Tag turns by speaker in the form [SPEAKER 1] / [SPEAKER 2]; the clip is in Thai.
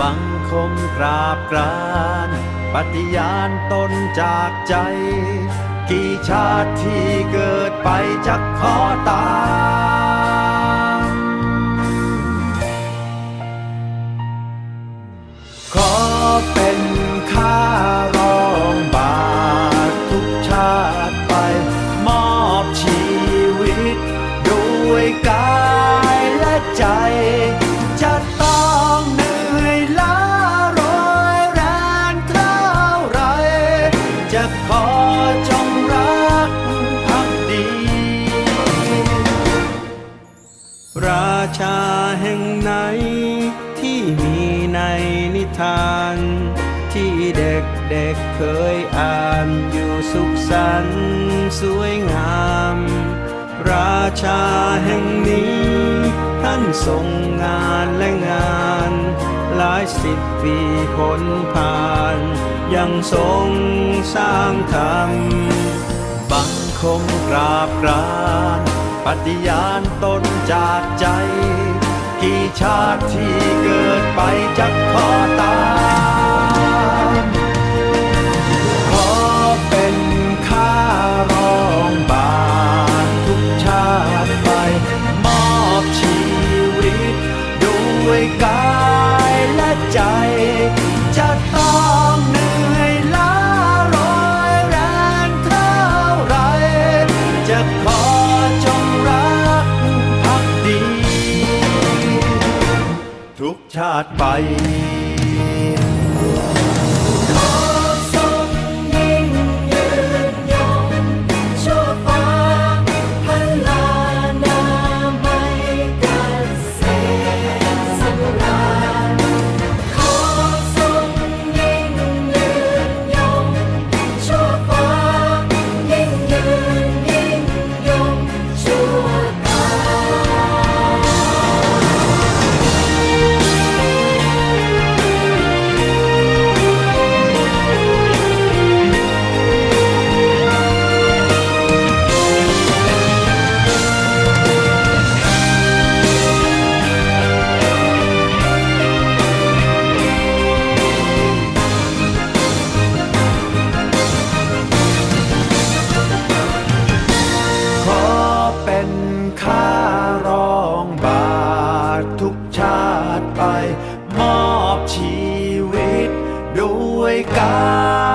[SPEAKER 1] บังคมกราบกรานปฏิญาณตนจากใจ กี่ชาติที่เกิดไปจะขอตา จะขอจงรักพักดี ราชาแห่งไหนที่มีในนิทาน ที่เด็กเด็กๆเคยอ่านอยู่สุขสันต์สวยงาม ราชาแห่งนี้ ท่านทรงงานและงานายสิบปีผลผ่าน ยังทรงสร้างธรรมบังคมกราบกรานปฏิญาณตนจากใจ กี่ชาติที่เกิดไปจะขอตามขอเป็นข้ารองบาททุกชาติไป มอบชีวิตด้วยกา ทุกชาติไป
[SPEAKER 2] ดไป มอบชีวิต ด้วยกั
[SPEAKER 1] น